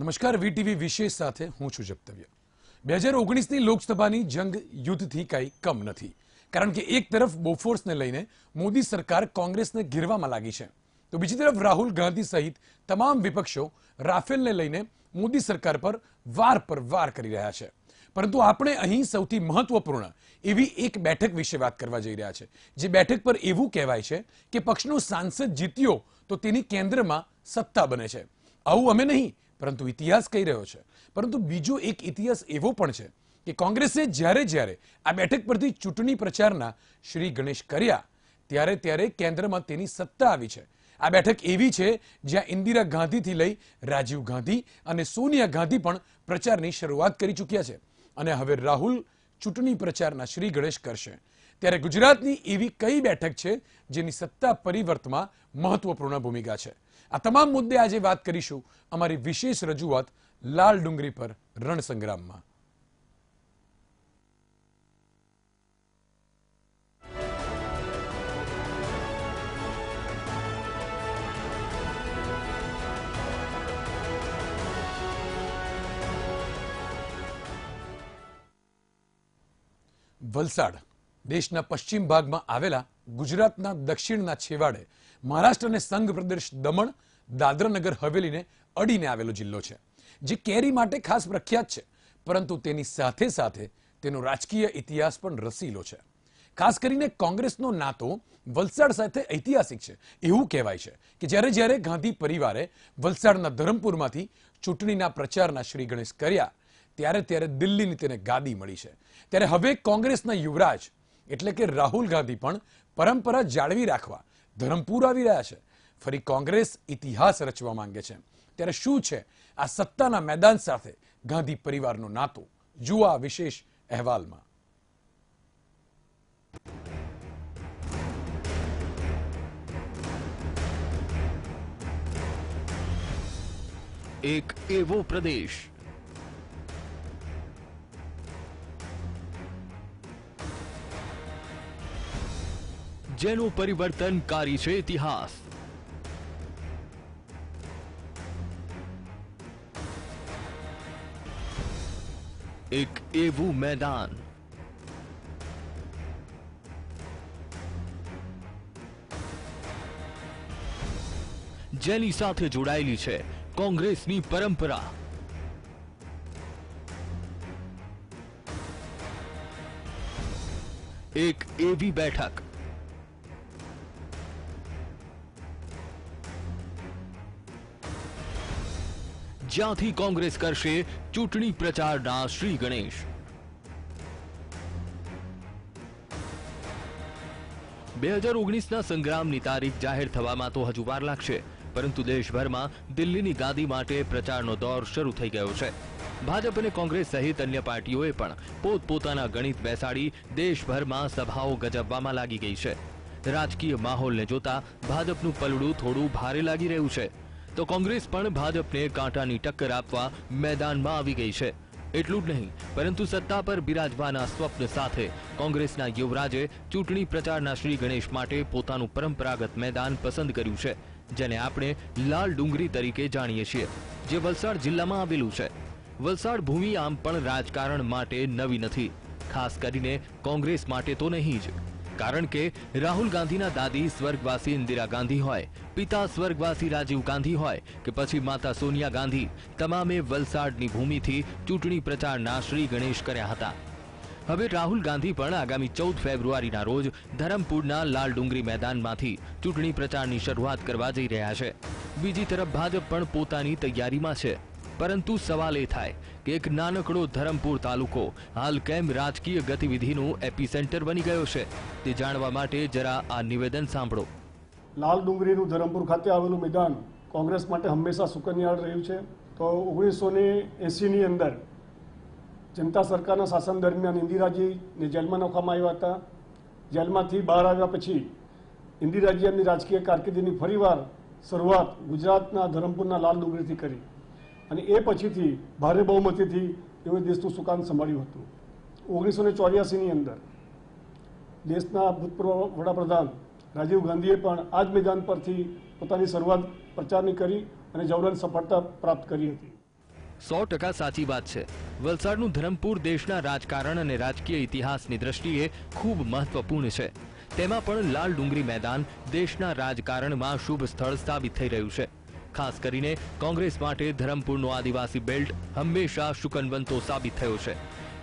નમસ્કાર, વીટીવી વિશેષ સાથે હું છું જપ્તવ્ય બે હજાર ઓગણીસની લોકસભાની જંગ યુદ્ધથી કાંઈ કમ નથી. કારણ કે એક તરફ બોફોર્સને લઈને મોદી સરકાર કોંગ્રેસને ઘેરવામાં લાગી છે. તો બીજી તરફ રાહુલ ગાંધી સહિત તમામ વિપક્ષો રાફેલને લઈને મોદી સરકાર પર વાર પર વાર કરી રહ્યા છે. પરંતુ આપણે અહીં સૌથી મહત્વપૂર્ણ એવી એક બેઠક વિશે વાત કરવા જઈ રહ્યા છે. જે બેઠક પર એવું કહેવાય છે કે પક્ષનો સાંસદ જીત્યો તો તેની કેન્દ્રમાં સત્તા બને છે. આવું અમે નહીં પરંતુ ઇતિહાસ કહી રહ્યો છે. પરંતુ બીજો એક ઇતિહાસ એવો પણ છે કે કોંગ્રેસે જ્યારે જ્યારે આ બેઠક પરથી ચૂંટણી પ્રચારના શ્રી ગણેશ કર્યા, ત્યારે ત્યારે કેન્દ્રમાં તેની સત્તા આવી છે. આ બેઠક એવી છે જ્યાં ઇન્દિરા ગાંધીથી લઈ રાજીવ ગાંધી અને સોનિયા ગાંધી પણ પ્રચારની શરૂઆત કરી ચૂક્યા છે અને હવે રાહુલ ચૂંટણી પ્રચારના શ્રી ગણેશ કરશે. ત્યારે ગુજરાતની એવી કઈ બેઠક છે જેની સત્તા પરિવર્તમાં મહત્વપૂર્ણ ભૂમિકા છે? આ તમામ મુદ્દે આજે વાત કરીશું અમારી વિશેષ રજૂઆત લાલ ડુંગરી પર રણસંગ્રામમાં. વલસાડ, દેશના પશ્ચિમ ભાગમાં આવેલા ગુજરાતના દક્ષિણના છેવાડે મહારાષ્ટ્ર સંઘ પ્રદેશ દમણ, દાદરાનગર હવેલીને અડીને આવેલો જિલ્લો છે, જે કેરી માટે ખાસ પ્રખ્યાત છે. પરંતુ તેની સાથે સાથે તેનો રાજકીય ઇતિહાસ પણ રસીલો છે. ખાસ કરીને કોંગ્રેસનો નાતો વલસાડ સાથે ઐતિહાસિક છે. એવું કહેવાય છે કે જ્યારે જ્યારે ગાંધી પરિવારે વલસાડના ધરમપુરમાંથી ચૂંટણીના પ્રચારના શ્રી ગણેશ કર્યા, ત્યારે ત્યારે દિલ્હીની તેને ગાદી મળી છે. ત્યારે હવે કોંગ્રેસના યુવરાજ એટલે કે રાહુલ ગાંધી પણ પરંપરા જાળવી રાખવા. ધરમપુર આવી રહ્યા છે. ફરી કોંગ્રેસ ઇતિહાસ રચવા માંગે છે. ત્યારે શું છે? આ સત્તાના મેદાન સાથે ગાંધી પરિવારનો નાતો. જુઓ આ વિશેષ અહેવાલમાં. એક એવો પ્રદેશ જેનું પરિવર્તનકારી છે ઇતિહાસ. એક એવું મેદાન. જેની સાથે જોડાયેલી છે કોંગ્રેસની પરંપરા. એક એવી બેઠક જ્યાંથી કોંગ્રેસ કરશે ચૂંટણી પ્રચારના શ્રી ગણેશ. બે હજાર ઓગણીસના સંગ્રામની તારીખ જાહેર થવામાં તો હજુ વાર લાગશે, પરંતુ દેશભરમાં દિલ્હીની ગાદી માટે પ્રચારનો દોર શરૂ થઈ ગયો છે. ભાજપ અને કોંગ્રેસ સહિત અન્ય પાર્ટીઓએ પણ પોતપોતાના ગણિત બેસાડી દેશભરમાં સભાઓ ગજવવામાં લાગી ગઈ છે. રાજકીય માહોલને જોતા ભાજપનું પલડું થોડું ભારે લાગી રહ્યું છે. તો કોંગ્રેસ પણ ભાજપને કાંટાની ટક્કર આપવા મેદાનમાં આવી ગઈ છે. એટલું જ નહીં, પરંતુ સત્તા પર બિરાજવાના સ્વપ્ન સાથે કોંગ્રેસના યુવરાજે ચૂંટણી પ્રચારના શ્રી ગણેશ માટે પોતાનું પરંપરાગત મેદાન પસંદ કર્યું છે, જેને આપણે લાલ ડુંગરી તરીકે જાણીએ છીએ, જે વલસાડ જિલ્લામાં આવેલું છે. વલસાડ ભૂમિ આમ પણ રાજકારણ માટે નવી નથી, ખાસ કરીને કોંગ્રેસ માટે તો નહીં જ. કારણ કે રાહુલ ગાંધીના દાદી સ્વર્ગવાસી ઇન્દિરા ગાંધી હોય, પિતા સ્વર્ગવાસી રાજીવ ગાંધી હોય કે પછી માતા સોનિયા ગાંધી, તમામે વલસાડની ભૂમિથી ચૂંટણી પ્રચારના શ્રી ગણેશ કર્યા હતા. હવે રાહુલ ગાંધી પણ આગામી ચૌદ ફેબ્રુઆરીના રોજ ધરમપુરના લાલ ડુંગરી મેદાનમાંથી ચૂંટણી પ્રચારની શરૂઆત કરવા જઈ રહ્યા છે. બીજી તરફ ભાજપ પણ પોતાની તૈયારીમાં છે. પરંતુ સવાલ એ થાય કે એક નાનકડો ધરમપુર તાલુકો હાલ કેમ રાજકીય ગતિવિધિનું એપિસેન્ટર બની ગયો છે તે જાણવા માટે જરા આ નિવેદન સાંભળો. લાલ ડુંગરીનું ધરમપુર ખાતે આવેલું મેદાન કોંગ્રેસ માટે હંમેશા સુકન્યાળ રહ્યું છે. તો ઓગણીસો ને એંસીની અંદર જનતા સરકારના શાસન દરમિયાન ઇન્દિરાજીને જેલમાં નાખવામાં આવ્યા હતા. જેલમાંથી બહાર આવ્યા પછી ઇન્દિરાજી એમની રાજકીય કારકિર્દીની ફરીવાર શરૂઆત ગુજરાતના ધરમપુરના લાલ ડુંગરીથી કરી. અને એ પછીથી ભારે બહુમતીથી એઓએ દેશનું સુકાન સંભાળ્યું હતું. ઓગણીસો ને ચોર્યાસીની અંદર દેશના ભૂતપૂર્વ વડાપ્રધાન રાજીવ ગાંધીએ પણ આ જ મેદાન પરથી પોતાની શરૂઆત પ્રચારની કરી અને જવરન સફળતા પ્રાપ્ત કરી હતી. સો ટકા સાચી વાત છે. વલસાડનું ધરમપુર દેશના રાજકારણ અને રાજકીય ઇતિહાસની દ્રષ્ટિએ ખૂબ મહત્વપૂર્ણ છે. તેમાં પણ લાલ ડુંગરી મેદાન દેશના રાજકારણમાં શુભ સ્થળ સાબિત થઈ રહ્યું છે. ખાસ કરીને કોંગ્રેસ માટે ધરમપુરનો આદિવાસી બેલ્ટ હંમેશા શુકનવંતો સાબિત થયો છે.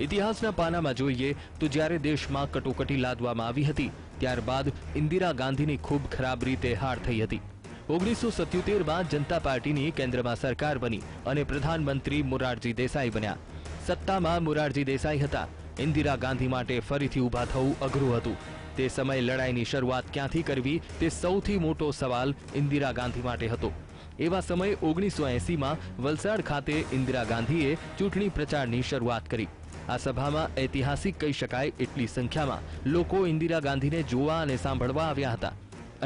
ઇતિહાસના પાનામાં જોઈએ તો જ્યારે દેશમાં કટોકટી લાદવામાં આવી હતી, ત્યારબાદ ઇન્દિરા ગાંધીની ખૂબ ખરાબ રીતે હાર થઈ હતી. ઓગણીસો સત્યોતેરમાં જનતા પાર્ટીની કેન્દ્રમાં સરકાર બની અને પ્રધાનમંત્રી મોરારજી દેસાઈ બન્યા. સત્તામાં મોરારજી દેસાઈ હતા. ઇન્દિરા ગાંધી માટે ફરીથી ઊભા થવું અઘરું હતું. તે સમયે લડાઈની શરૂઆત ક્યાંથી કરવી તે સૌથી મોટો સવાલ ઇન્દિરા ગાંધી માટે હતો. એવા સમયે ઓગણીસો એસીમાં વલસાડ ખાતે ઇન્દિરા ગાંધીએ ચૂંટણી પ્રચારની શરૂઆત કરી. આ સભામાં ઐતિહાસિક કહી શકાય એટલી સંખ્યામાં લોકો ઇન્દિરા ગાંધીને જોવા અને સાંભળવા આવ્યા હતા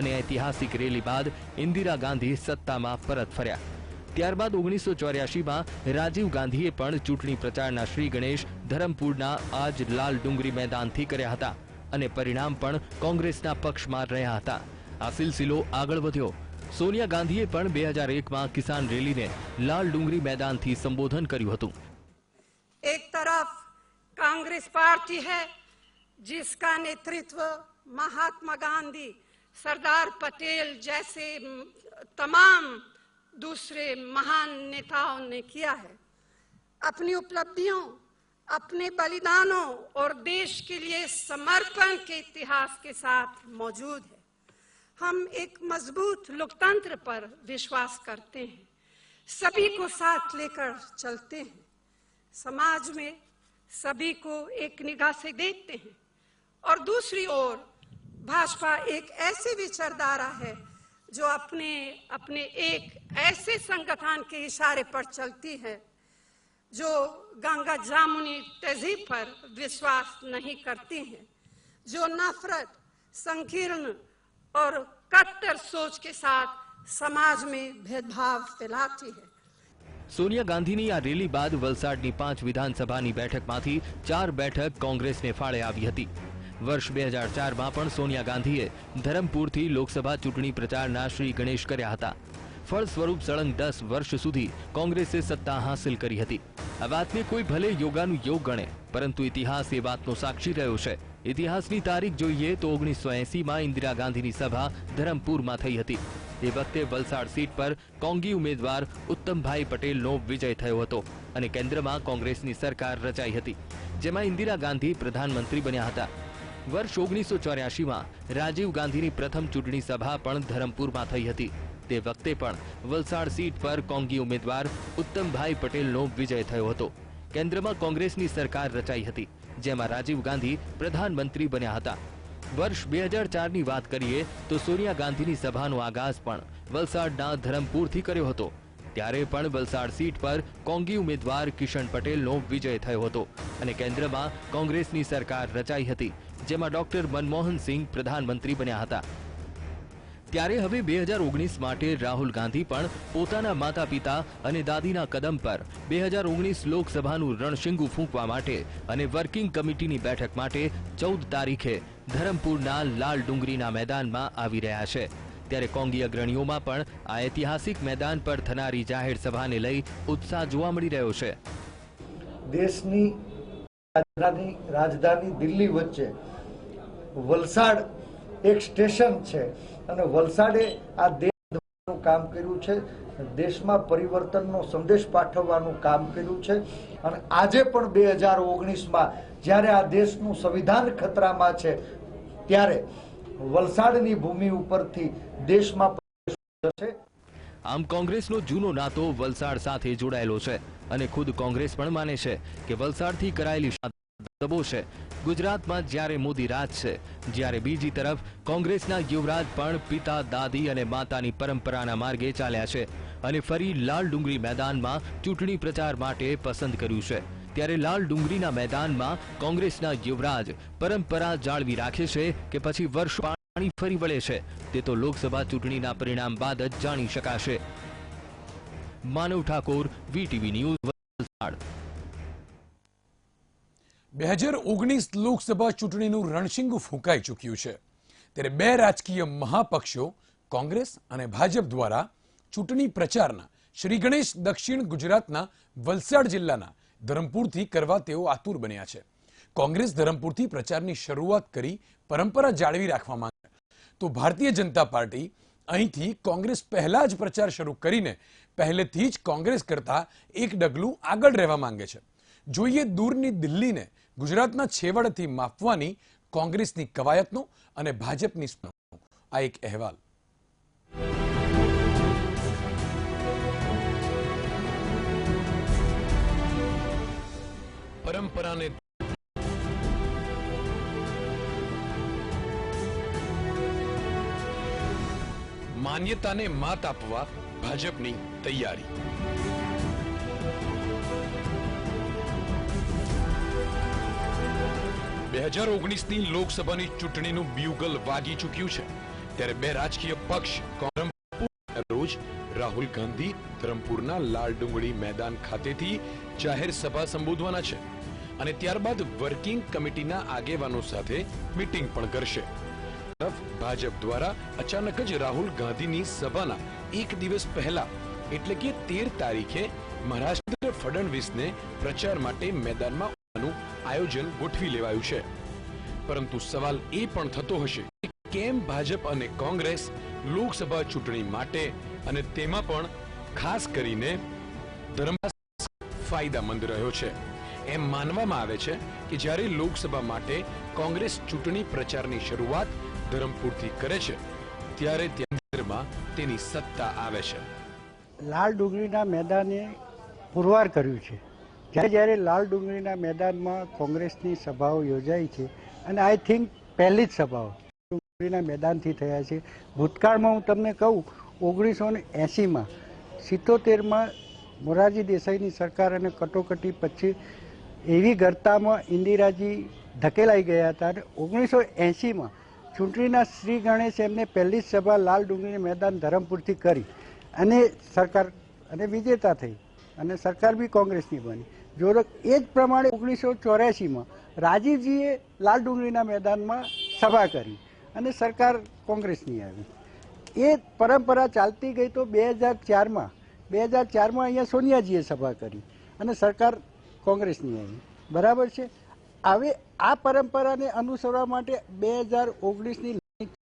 અને ઐતિહાસિક રેલી બાદ ઇન્દિરા ગાંધી સત્તામાં પરત ફર્યા. ત્યારબાદ ઓગણીસો ચોર્યાસીમાં રાજીવ ગાંધીએ પણ ચૂંટણી પ્રચારના શ્રી ગણેશ ધરમપુરના આજ લાલ ડુંગરી મેદાનથી કર્યા હતા અને પરિણામ પણ કોંગ્રેસના પક્ષમાં રહ્યા હતા. આ સિલસિલો આગળ વધ્યો. સોનિયા ગાંધીએ પણ બે હજાર એકમાં કિસાન રેલીને લાલ ડુંગરી મેદાનથી સંબોધન કર્યું હતું एक तरफ कांग्रेस पार्टी है जिसका नेतृत्व महात्मा गांधी सरदार पटेल जैसे म, तमाम दूसरे महान नेताओं ने किया है अपनी उपलब्धियों अपने बलिदानों और देश के लिए समर्पण के इतिहास के साथ मौजूद है हम एक मज़बूत लोकतंत्र पर विश्वास करते हैं। सभी को साथ लेकर चलते हैं। समाज में सभी को एक निगाह से देखते हैं। और दूसरी ओर, भाजपा एक ऐसी विचारधारा है जो अपने अपने एक ऐसे संगठन के इशारे पर चलती है, जो गंगा जामुनी तहजीब पर विश्वास नहीं करती हैं, जो नफरत, संकीर्ण और कट्टर सोच के साथ समाज में भेदभाव फैलाती है સોનિયા ગાંધીની આ રેલી બાદ વલસાડની પાંચ વિધાનસભાની બેઠકમાંથી ચાર બેઠક કોંગ્રેસને ફાળે આવી હતી વર્ષ બે હજાર ચારમાં પણ સોનિયા ગાંધીએ ધરમપુરથી લોકસભા ચૂંટણી પ્રચારના શ્રી ગણેશ કર્યા હતા ફળ સ્વરૂપ સળંગ દસ વર્ષ સુધી કોંગ્રેસે સત્તા હાંસિલ કરી હતી આ વાતને કોઈ ભલે યોગાનું યોગ ગણે પરંતુ ઇતિહાસ એ વાતનો સાક્ષી રહ્યો છે ઇતિહાસની તારીખ જોઈએ તો ઓગણીસો એસીમાં ઇન્દિરા ગાંધીની સભા ધરમપુરમાં થઈ હતી. એ વખતે વલસાડ સીટ પર કોંગી ઉમેદવાર ઉત્તમભાઈ પટેલનો વિજય થયો હતો અને કેન્દ્રમાં કોંગ્રેસની સરકાર રચાઈ હતી, જેમાં ઇન્દિરા ગાંધી પ્રધાનમંત્રી બન્યા હતા. વર્ષ ઓગણીસો ચોર્યાસીમાં રાજીવ ગાંધીની પ્રથમ ચૂંટણી સભા પણ ધરમપુરમાં થઈ હતી. તે વખતે પણ વલસાડ સીટ પર કોંગી ઉમેદવાર ઉત્તમભાઈ પટેલનો વિજય થયો હતો. કેન્દ્રમાં કોંગ્રેસની સરકાર રચાઈ હતી. જેમાં રાજીવ ગાંધી પ્રધાનમંત્રી બન્યા હતા. વર્ષ બે હજાર ચારની વાત કરીએ તો સોનિયા ગાંધીની સભાનો આગાઝ પણ વલસાડના ધરમપુરથી કર્યો હતો. ત્યારે પણ વલસાડ સીટ પર કોંગી ઉમેદવાર કિશન પટેલનો વિજય થયો હતો અને કેન્દ્રમાં કોંગ્રેસની સરકાર રચાઈ હતી, જેમાં ડોક્ટર મનમોહન સિંહ પ્રધાનમંત્રી બન્યા હતા. ત્યારે હવે બે હજાર ઓગણીસ માટે રાહુલ ગાંધી પણ પોતાના માતા પિતા અને દાદીના કદમ પર બે હજાર ઓગણીસ લોકસભાનું રણશીંગુ ફૂંકવા માટે અને વર્કિંગ કમિટીની બેઠક માટે ચૌદ તારીખે ધરમપુરના લાલ ડુંગરીના મેદાનમાં આવી રહ્યા છે. ત્યારે કોંગી અગ્રણીઓમાં પણ આ ઐતિહાસિક મેદાન પર થનારી જાહેર સભાને લઈ ઉત્સાહ જોવા મળી રહ્યો છે. દેશની રાજધાની રાજધાની દિલ્હી વચ્ચે વલસાડ એક સ્ટેશન છે. અને વલસાડે આ દેશનું કામ કર્યું છે. દેશમાં પરિવર્તનનો સંદેશ પાઠવવાનું કામ કર્યું છે. અને આજે પણ બે હજાર ઓગણીસમાં જ્યારે આ દેશનું સંવિધાન ખતરામાં છે, ત્યારે વલસાડની ભૂમિ ઉપરથી દેશમાં થશે આમ કોંગ્રેસનો જૂનો નાતો વલસાડ સાથે જોડાયેલો છે અને ખુદ કોંગ્રેસ પણ માને છે કે વલસાડથી કરાયેલી દબો છે. ગુજરાતમાં જ્યારે મોદી રાજ છે, જ્યારે બીજી તરફ કોંગ્રેસના યુવરાજ પણ પિતા, દાદી અને માતાની પરંપરાના માર્ગે ચાલ્યા છે અને ફરી લાલ ડુંગરી મેદાનમાં ચૂંટણી પ્રચાર માટે પસંદ કર્યું છે. ત્યારે લાલ ડુંગરીના મેદાનમાં કોંગ્રેસના યુવરાજ પરંપરા જાળવી રાખે છે કે પછી વર્ષ પાણી ફરી વળે છે. તે તો લોકસભા ચૂંટણીના પરિણામ બાદ જ જાણી શકાશે. Manav Thakor, VTV news Valsad. બે હજાર ઓગણીસ લોકસભા ચૂંટણીનું રણશીંગું ફૂંકાઈ ચૂક્યું છે. ત્યારે બે રાજકીય મહાપક્ષો, કોંગ્રેસ અને ભાજપ દ્વારા ચૂંટણી પ્રચારના શ્રી ગણેશ દક્ષિણ ગુજરાતના વલસાડ જિલ્લાના ધરમપુરથી કરવા તેઓ આતુર બન્યા છે. કોંગ્રેસ ધરમપુરથી પ્રચારની શરૂઆત કરી પરંપરા જાળવી રાખવા માંગે તો ભારતીય જનતા પાર્ટી અહીંથી કોંગ્રેસ પહેલા જ પ્રચાર શરૂ કરીને પહેલેથી જ કોંગ્રેસ કરતા એક ડગલું આગળ રહેવા માંગે છે. જોઈએ દૂરની દિલ્હીને ગુજરાતના છેવાડેથી માપવાની કોંગ્રેસની કવાયતનો અને ભાજપની આ એક અહેવાલ. પરંપરાને માન્યતાને માત આપવા ભાજપની તૈયારી. લોકસભાની ચૂંટણીનું બ્યુગલ વાગી ચૂક્યું છે. ત્યારે બે રાજકીય પક્ષ રોજ રાહુલ ગાંધી ધરમપુરના લાલ ડુંગળી મેદાન ખાતેથી જાહેર સભા સંબોધવાના છે અને ત્યારબાદ વર્કિંગ કમિટીના આગેવાનો સાથે મીટિંગ પણ કરશે. ભાજપ દ્વારા અચાનક જ રાહુલ ગાંધીની સભાના એક દિવસ પહેલા, એટલે કે તેર તારીખે, મહારાષ્ટ્ર ફડણવીસને પ્રચાર માટે મેદાનમાં આયોજન ગોઠવી લેવાયું છે. પરંતુ સવાલ એ પણ થતો હશે કેમ ભાજપ અને કોંગ્રેસ લોકસભા ચૂંટણી માટે અને તેમાં પણ ખાસ કરીને ફાયદામંદ રહ્યો છે. એમ માનવામાં આવે છે કે જ્યારે લોકસભા માટે કોંગ્રેસ ચૂંટણી પ્રચારની શરૂઆત ધરમપુરથી કરે છે, ત્યારે કેન્દ્રમાં તેની સત્તા આવે છે. લાલ ડુંગળીના મેદાને પુરવાર કર્યું છે. જ્યારે જ્યારે લાલ ડુંગળીના મેદાનમાં કોંગ્રેસની સભાઓ યોજાઈ છે અને આઈ થિંક પહેલી જ સભાઓ ડુંગળીના મેદાનથી થયા છે, ભૂતકાળમાં હું તમને કહું, ઓગણીસો ને એંસીમાં સિત્તોતેરમાં મોરારજી દેસાઈની સરકાર અને કટોકટી પછી એવી ગરતામાં ઇન્દિરાજી ધકેલાઈ ગયા હતા અને ઓગણીસો એંસીમાં ચૂંટણીના શ્રી ગણેશ એમને પહેલી જ સભા લાલ ડુંગળી મેદાન ધરમપુરથી કરી અને સરકાર અને વિજેતા થઈ અને સરકાર બી કોંગ્રેસની બની. જો એ જ પ્રમાણે ઓગણીસો ચોર્યાસીમાં રાજીવજીએ લાલ ડુંગળીના મેદાનમાં સભા કરી અને સરકાર કોંગ્રેસની આવી. એ પરંપરા ચાલતી ગઈ તો બે હજાર ચારમાં, બે હજાર ચારમાં અહીંયા સોનિયાજીએ સભા કરી અને સરકાર કોંગ્રેસની આવી. બરાબર છે? હવે આ પરંપરાને અનુસરવા માટે બે હજાર ઓગણીસની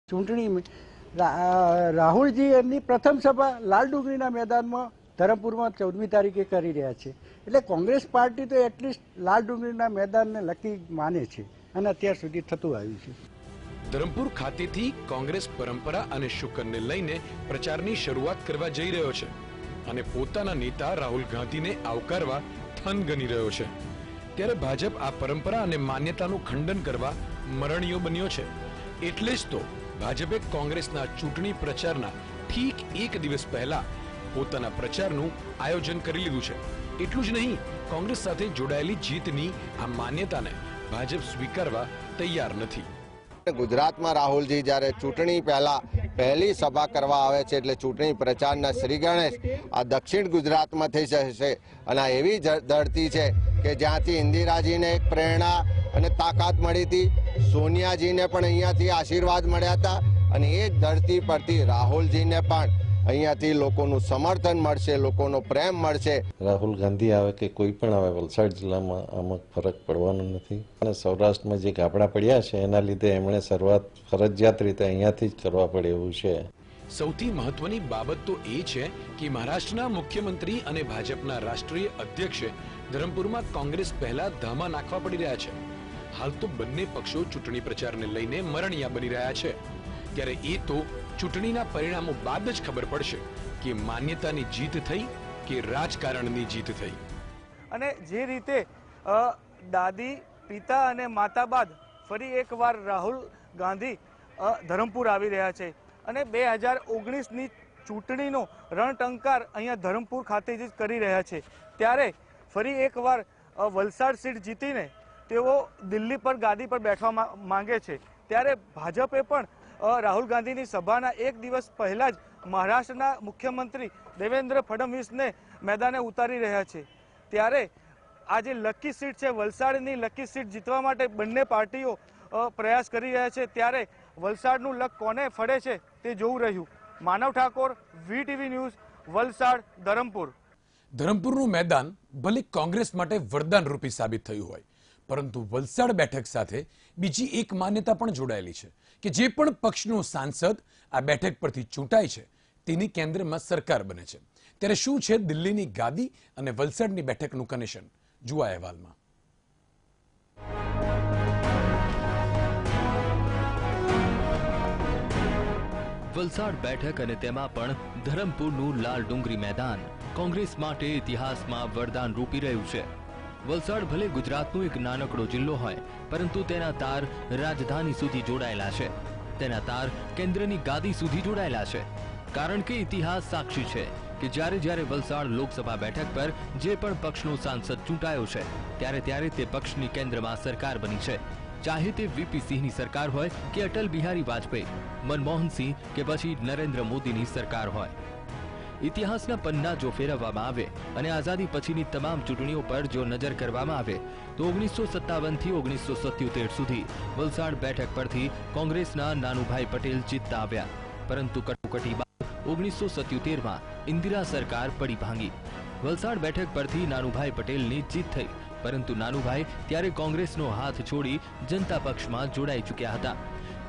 ચૂંટણી રાહુલજી એમની પ્રથમ સભા લાલ ડુંગળીના મેદાનમાં ધરમપુરમાં ચૌદમી તારીખે કરી રહ્યા છે. એટલે કોંગ્રેસ પાર્ટી તો એટલીસ્ટ લાલ ડુંગળીના મેદાનને લકી માને છે અને અત્યાર સુધી થતું આવ્યું છે. ધરમપુર ખાતેથી કોંગ્રેસ પરંપરા અને શુકનને લઈને પ્રચારની શરૂઆત કરવા જઈ રહ્યો છે અને પોતાના નેતા રાહુલ ગાંધીને આવકારવા થન ગણી રહ્યો છે. ત્યારે ભાજપ આ પરંપરા અને માન્યતાનું ખંડન કરવા મરણીયો બન્યો છે. એટલે જ તો ભાજપે કોંગ્રેસના ચૂંટણી પ્રચારના ઠીક એક દિવસ પહેલા પોતાના પ્રચારનું આયોજન કરી લીધું છે. એટલું જ નહીં, કોંગ્રેસ સાથે જોડાયેલી જીતની આ માન્યતાને ભાજપ સ્વીકારવા તૈયાર નથી. ગુજરાતમાં રાહુલજી જ્યારે ચૂંટણી પહેલા પહેલી સભા કરવા આવે છે એટલે ચૂંટણી પ્રચારના શ્રી ગણેશ આ દક્ષિણ ગુજરાતમાં થઈ જશે અને એવી ધરતી છે કે જ્યાંથી ઇન્દિરાજીને એક પ્રેરણા અને તાકાત મળી હતી, સોનિયાજીને પણ અહીંયાથી આશીર્વાદ મળ્યા હતા અને એ જ ધરતી પરથી રાહુલજીને પણ અહીંયાથી લોકોનું સમર્થન મળશે લોકોનો પ્રેમ મળશે. રાહુલ ગાંધી આવે કે કોઈ પણ આવે વલસાડ જિલ્લામાં આમાં ફરક પડવાનો નથી. અને સૌરાષ્ટ્રમાં જે ગાબડા પડ્યા છે એના લીધે એમણે શરૂઆત ફરજિયાત રીતે અહીંયાથી જ કરવા પડે એવું છે. સૌથી મહત્વની બાબત તો એ છે કે મહારાષ્ટ્રના મુખ્યમંત્રી અને ભાજપના રાષ્ટ્રીય અધ્યક્ષે ધરમપુરમાં કોંગ્રેસ પહેલા ધામા નાખવા પડી રહ્યા છે. હાલ તો બંને પક્ષો ચૂંટણી પ્રચારને લઈને મરણિયા બની રહ્યા છે. ત્યારે એ તો ચૂંટણીના પરિણામો બાદ જ ખબર પડશે કે માન્યતાની જીત થઈ કે રાજકારણની જીત થઈ. અને જે રીતે દાદી, પિતા અને માતા બાદ ફરી એકવાર રાહુલ ગાંધી ધરમપુર આવી રહ્યા છે અને બે હજાર ઓગણીસની ચૂંટણીનો રણટંકાર અહીંયા ધરમપુર ખાતે જ કરી રહ્યા છે. ત્યારે ફરી એકવાર વલસાડ સીટ જીતીને તેઓ દિલ્હી પર ગાદી પર બેઠવા માંગે છે. ત્યારે ભાજપે પણ રાહુલ ગાંધીની સભાના એક દિવસ પહેલા જ મહારાષ્ટ્રના મુખ્યમંત્રી દેવેન્દ્ર ફડણવીસને મેદાને ઉતારી રહ્યા છે. ત્યારે આ જે લકી સીટ છે, વલસાડની લકી સીટ જીતવા માટે બંને પાર્ટીઓ પ્રયાસ કરી રહ્યા છે. ત્યારે વલસાડનું લક કોને ફળે છે તે જોવું રહ્યું. Manav Thakor, V TV news, Valsad, Dharampur. ધરમપુરનું મેદાન ભલે કોંગ્રેસ માટે વરદાન રૂપી સાબિત થયું હોય પરંતુ વલસાડ બેઠક સાથે બીજી એક માન્યતા પણ જોડાયેલી છે કે જે પણ પક્ષનો સાંસદ આ બેઠક પરથી ચૂંટાય છે, તેની કેન્દ્રમાં સરકાર બને છે. ત્યારે શું છે દિલ્હીની ગાદી અને વલસાડની બેઠકનું કનેક્શન? જુઓ અહેવાલમાં. વલસાડ બેઠક અને તેમાં પણ ધરમપુરનું લાલ ડુંગરી મેદાન કોંગ્રેસ માટે ઇતિહાસમાં વરદાન રૂપી રહ્યું છે. વલસાડ ભલે ગુજરાતનો એક નાનકડો જિલ્લો હોય, પરંતુ તેના તાર રાજધાની સુધી જોડાયેલા છે. તેના તાર કેન્દ્રની ગાદી સુધી જોડાયેલા છે. કારણ કે ઇતિહાસ સાક્ષી છે કે જ્યારે જ્યારે વલસાડ લોકસભા બેઠક પર જે પણ પક્ષનો સાંસદ ચૂંટાયો છે, ત્યારે ત્યારે તે પક્ષની કેન્દ્રમાં સરકાર બની છે. ચાહે તે વીપી સિંહની સરકાર હોય કે અટલ બિહારી વાજપેયી મનમોહનસિંહ કે પછી નરેન્દ્ર મોદીની સરકાર હોય. ઇતિહાસના પન્ના જો ફેરવવામાં આવે અને આઝાદી પછીની તમામ ચૂંટણીઓ પર જો નજર કરવામાં આવે, તો ઓગણીસો સત્તાવનથી ઓગણીસો સત્યોતેર સુધી વલસાડ બેઠક પરથી કોંગ્રેસના નાનુભાઈ પટેલ જીતતા આવ્યા. પરંતુ કટોકટી બાદ ઓગણીસો સત્યોતેરમાં ઇન્દિરા સરકાર પડી ભાંગી. વલસાડ બેઠક પરથી નાનુભાઈ પટેલની જીત થઈ, પરંતુ નાનુભાઈ ત્યારે કોંગ્રેસનો હાથ છોડી જનતા પક્ષમાં જોડાઈ ચૂક્યા હતા.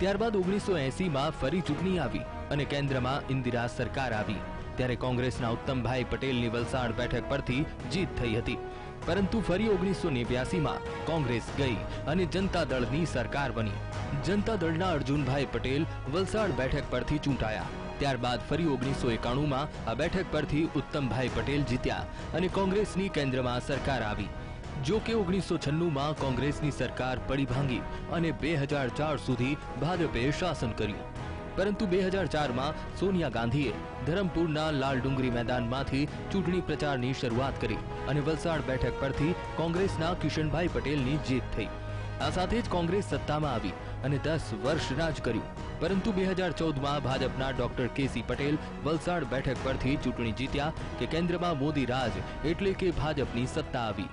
ત્યારબાદ ઓગણીસો એસીમાં ફરી ચૂંટણી આવી અને કેન્દ્રમાં ઇન્દિરા સરકાર આવી. ત્યારે કોંગ્રેસના ઉત્તમભાઈ પટેલની વલસાડ બેઠક પરથી જીત થઈ હતી. પરંતુ ફરી ઓગણીસો નેવ્યાસીમાં કોંગ્રેસ ગઈ અને જનતા દળની સરકાર બની. જનતા દળના અર્જુનભાઈ પટેલ વલસાડ બેઠક પરથી ચૂંટાયા. ત્યારબાદ ફરી ઓગણીસો એકાણુંમાં આ બેઠક પરથી ઉત્તમભાઈ પટેલ જીત્યા અને કોંગ્રેસની કેન્દ્રમાં સરકાર આવી. જો કે ઓગણીસો છન્નુંમાં કોંગ્રેસની સરકાર પડી ભાંગી અને બે હજાર ચાર સુધી ભાજપે શાસન કર્યું. પરંતુ બે હજાર ચારમાં સોનિયા ગાંધીએ ધરમપુરના લાલ ડુંગરી મેદાનમાંથી ચૂંટણી પ્રચારની શરૂઆત કરી અને વલસાડ બેઠક પરથી કોંગ્રેસના કિશનભાઈ પટેલની જીત થઈ. આ સાથે જ કોંગ્રેસ સત્તામાં આવી અને દસ વર્ષ રાજ કર્યું. પરંતુ બે હજાર ચૌદમાં ભાજપના ડોક્ટર કેસી પટેલ વલસાડ બેઠક પરથી ચૂંટણી જીત્યા કે કેન્દ્રમાં મોદી રાજ એટલે કે ભાજપની સત્તા આવી.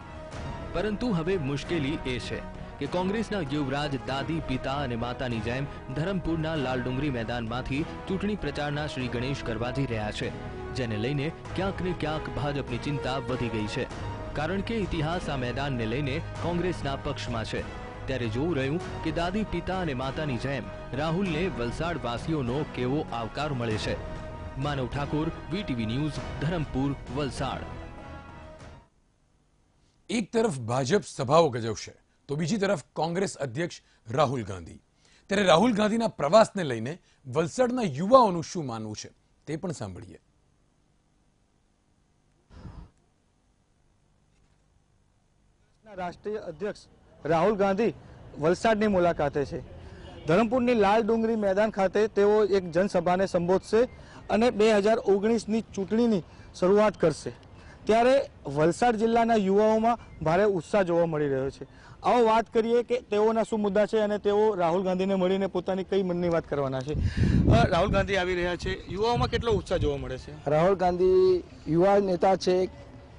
પરંતુ હવે મુશ્કેલી એ છે. કે કોંગ્રેસના યુવરાજ દાદી, પિતા અને માતાની જેમ ધરમપુરના લાલ ડુંગરી મેદાનમાંથી ચૂંટણી પ્રચારના શ્રી ગણેશ કરવા જઈ રહ્યા છે, જેને લઈને ક્યાંક ને ક્યાંક ભાજપની ચિંતા વધી ગઈ છે. કારણ કે ઇતિહાસ આ મેદાનને લઈને કોંગ્રેસના પક્ષમાં છે. ત્યારે જોવું રહ્યું કે દાદી, પિતા અને માતાની જેમ રાહુલને વલસાડ વાસીઓનો કેવો આવકાર મળે છે. Manav Thakor, VTV news, Dharampur, Valsad. એક તરફ ભાજપ સભાઓ ગજવશે તો બીજી તરફ કોંગ્રેસ અધ્યક્ષ રાહુલ ગાંધી. ત્યારે રાહુલ ગાંધીના પ્રવાસને લઈને વલસાડના યુવાઓનું શું માનવું છે તે પણ સાંભળીએ. રાષ્ટ્રીય અધ્યક્ષ રાહુલ ગાંધી વલસાડની મુલાકાતે છે. ધરમપુરની લાલ ડુંગરી મેદાન ખાતે તેઓ એક જનસભાને સંબોધશે અને બે હજાર ઓગણીસની ચૂંટણીની શરૂઆત કરશે. ત્યારે વલસાડ જિલ્લાના યુવાઓમાં ભારે ઉત્સાહ જોવા મળી રહ્યો છે. આવો વાત કરીએ કે તેઓના શું મુદ્દા છે અને તેઓ રાહુલ ગાંધીને મળીને પોતાની કઈ મનની વાત કરવાના છે? રાહુલ ગાંધી આવી રહ્યા છે. યુવાઓમાં કેટલો ઉત્સાહ જોવા મળે છે? રાહુલ ગાંધી યુવા નેતા છે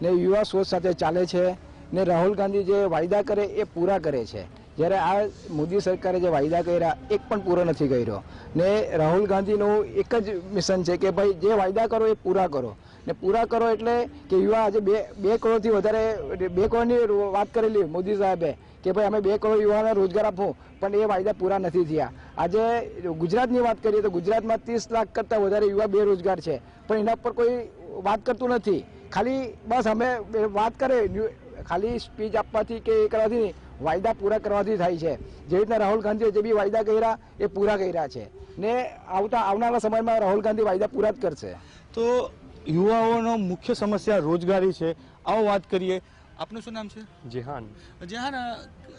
ને યુવા સોચ સાથે ચાલે છે ને રાહુલ ગાંધી જે વાયદા કરે એ પૂરા કરે છે. જ્યારે આ મોદી સરકારે જે વાયદા કર્યા એક પણ પૂરો નથી કર્યો. ને રાહુલ ગાંધીનું એક જ મિશન છે કે ભાઈ જે વાયદા કરો એ પૂરા કરો. ને પૂરા કરો એટલે કે યુવા આજે બે બે કરોડથી વધારે, બે કરોડની વાત કરેલી મોદી સાહેબે. કે ભાઈ અમે બે કરોડ યુવાઓને રોજગાર આપો, પણ એ વાયદા પૂરા નથી થયા. આજે ગુજરાતની વાત કરીએ તો ગુજરાતમાં ત્રીસ લાખ કરતાં વધારે યુવા બેરોજગાર છે, પણ એના પર કોઈ વાત કરતું નથી. ખાલી બસ અમે વાત કરે ખાલી સ્પીચ આપવાથી કે એ કરવાથી વાયદા પૂરા કરવાથી થાય છે. જેવી રીતના રાહુલ ગાંધીએ જે બી વાયદા કર્યા, એ પૂરા કર્યા છે. ને આવતા, આવનારા સમયમાં રાહુલ ગાંધી વાયદા પૂરા જ કરશે. તો યુવાઓનો મુખ્ય સમસ્યા રોજગારી છે. આવો વાત કરીએ. આપનું શું નામ છે? જેહાન. જેહાન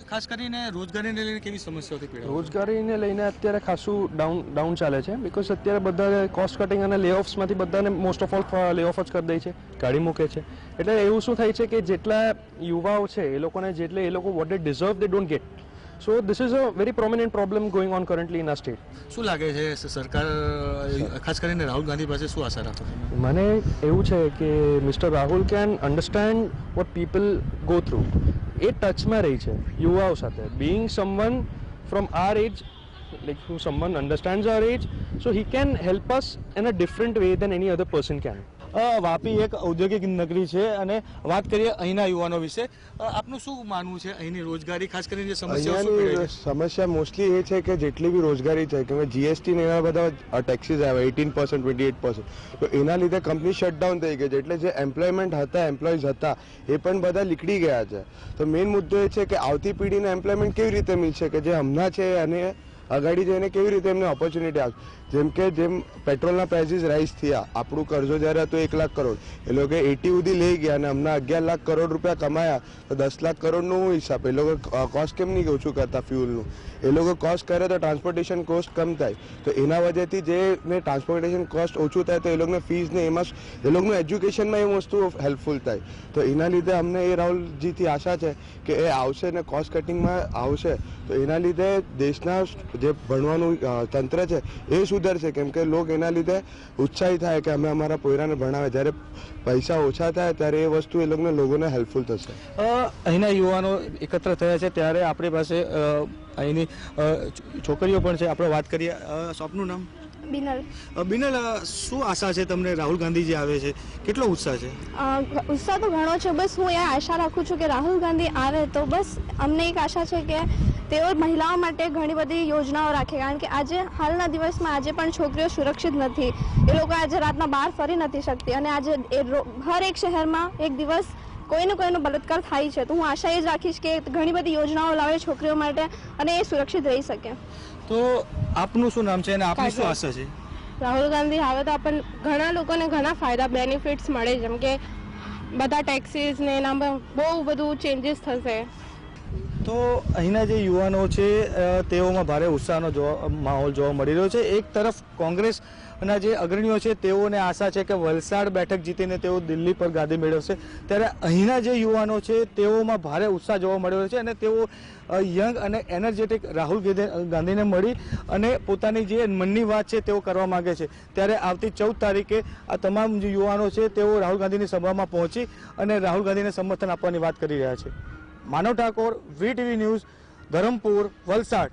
ખાસ કરીને રોજગારીને લઈને કેવી સમસ્યાઓથી પીડાય રોજગારીને લઈને અત્યારે ખાસું ડાઉન ડાઉન ચાલે છે બિકોઝ અત્યારે બધા કોસ્ટ કટિંગ અને લે ઓફ્સમાંથી બધાને most of all lay off જ કરી દે છે કાઢી મૂકે છે. એટલે એવું શું થાય છે કે જેટલા યુવાઓ છે એ લોકોને જેટલે એ લોકો what they deserve they don't get so this is a very prominent problem going on currently in આ સ્ટેટ શું લાગે છે સ- સરકાર અ, ખાસ કરીને રાહુલ ગાંધી પાસે શું આશા રાખો છો? મને એવું છે કે mister Rahul can understand what people go through એ ટચમાં રહી છે યુવાઓ સાથે. Being someone from our age like who someone understands our age so he can help us in a different way than any other person can. Uh, Vapi એક ઔદ્યોગિક નગરી છે અને વાત કરીએ અહીંના યુવાનો વિશે. આપનું શું માનવું છે અહીંની રોજગારી ખાસ કરીને સમસ્યા મોસ્ટલી એ છે કે જેટલી બી રોજગારી છે કે જીએસટી ને એના બધા ટેક્સીસ આવે eighteen percent twenty eight percent તો એના લીધે કંપની શટડાઉન થઈ ગઈ છે એટલે જે એમ્પ્લોયમેન્ટ હતા એમ્પ્લોઈઝ હતા એ પણ બધા નીકળી ગયા છે. તો મેઇન મુદ્દો એ છે કે આવતી પેઢીને એમ્પ્લોયમેન્ટ કેવી રીતે મળશે કે જે હમણાં છે અને અગાડી જઈને કેવી રીતે એમને ઓપોર્ચ્યુનિટી આવશે જેમ કે જેમ પેટ્રોલના પ્રાઇસીસ રાઇઝ થયા, આપણું કરજો જ્યારે હતો એક લાખ કરોડ. એ લોકો એટી સુધી લઈ ગયા અને હમણાં અગિયાર લાખ કરોડ રૂપિયા કમાયા, તો દસ લાખ કરોડનું હું હિસાબ. એ લોકો કોસ્ટ કેમ નહીં ઓછું કરતા ફ્યુલનું એ લોકો કોસ્ટ કરે તો ટ્રાન્સપોર્ટેશન કોસ્ટ કમ થાય. તો એના વજહથી જે ને ટ્રાન્સપોર્ટેશન કોસ્ટ ઓછું થાય તો એ લોકોને ફીસ ને એમાં એ લોકોનું એજ્યુકેશનમાં એ વસ્તુ હેલ્પફુલ થાય. તો એના લીધે અમને એ રાહુલજીથી આશા છે કે એ આવશે ને કોસ્ટ કટિંગમાં આવશે. તો એના લીધે દેશના જે ભણવાનું તંત્ર છે, એ સુધરશે. કેમ કે લોકો એના લીધે ઉત્સાહી થાય કે અમે અમારા પોયરાને ભણાવે. જ્યારે પૈસા ઓછા થાય ત્યારે એ વસ્તુ એ લોકોને લોકોને હેલ્પફુલ થશે. અહીંના યુવાનો એકત્ર થયા છે. ત્યારે આપણી પાસે અહીંની છોકરીઓ પણ છે. આપણે વાત કરીએ શોપનું નામ? બિનલ. બિનલ શું આશા છે તમને? રાહુલ ગાંધી જે આવે છે. કેટલો ઉત્સાહ છે? ઉત્સાહ તો ઘણો છે બસ હું એ આશા રાખું છું કે રાહુલ ગાંધી આવે તો બસ અમને એક આશા છે કે તેઓ મહિલાઓ માટે ઘણી બધી યોજનાઓ રાખે. કારણ કે આજે હાલના દિવસમાં આજે પણ છોકરીઓ સુરક્ષિત નથી. એ લોકો આજે રાતના બહાર ફરી નથી શકતી. અને આજે એ હર એક શહેરમાં એક દિવસ કોઈને કોઈનો બળાત્કાર થાય છે. તો હું આશા એ જ રાખીશ કે ઘણી બધી યોજનાઓ લાવે છોકરીઓ માટે અને એ સુરક્ષિત રહી શકે. તો આપનું શું નામ છે અને આપની શું આશા છે? રાહુલ ગાંધી આવે તો આપણને ઘણા લોકોને ઘણા ફાયદા બેનિફિટ્સ મળે જેમ કે બધા ટેક્સીસ ને એનામાં બહુ બધું ચેન્જીસ થશે. તો અહીંના જે યુવાનો છે તેઓમાં ભારે ઉત્સાહનો માહોલ જોવા મળી રહ્યો છે. એક તરફ કોંગ્રેસના જે અગ્રણીઓ છે, તેઓને આશા છે કે વલસાડ બેઠક જીતીને તેઓ દિલ્હી પર ગાદી મેળવશે. ત્યારે અહીંના જે યુવાનો છે, તેઓમાં ભારે ઉત્સાહ જોવા મળી રહ્યો છે અને તેઓ યંગ અને એનર્જેટિક રાહુલ ગાંધી- ગાંધીને મળી અને પોતાની જે મનની વાત છે, તેઓ કરવા માંગે છે. ત્યારે આવતી ચૌદ તારીખે આ તમામ જે યુવાનો છે, તેઓ રાહુલ ગાંધીની સભામાં પહોંચી અને રાહુલ ગાંધીને સમર્થન આપવાની વાત કરી રહ્યા છે. Manav Thakor VTV news Dharampur Valsad.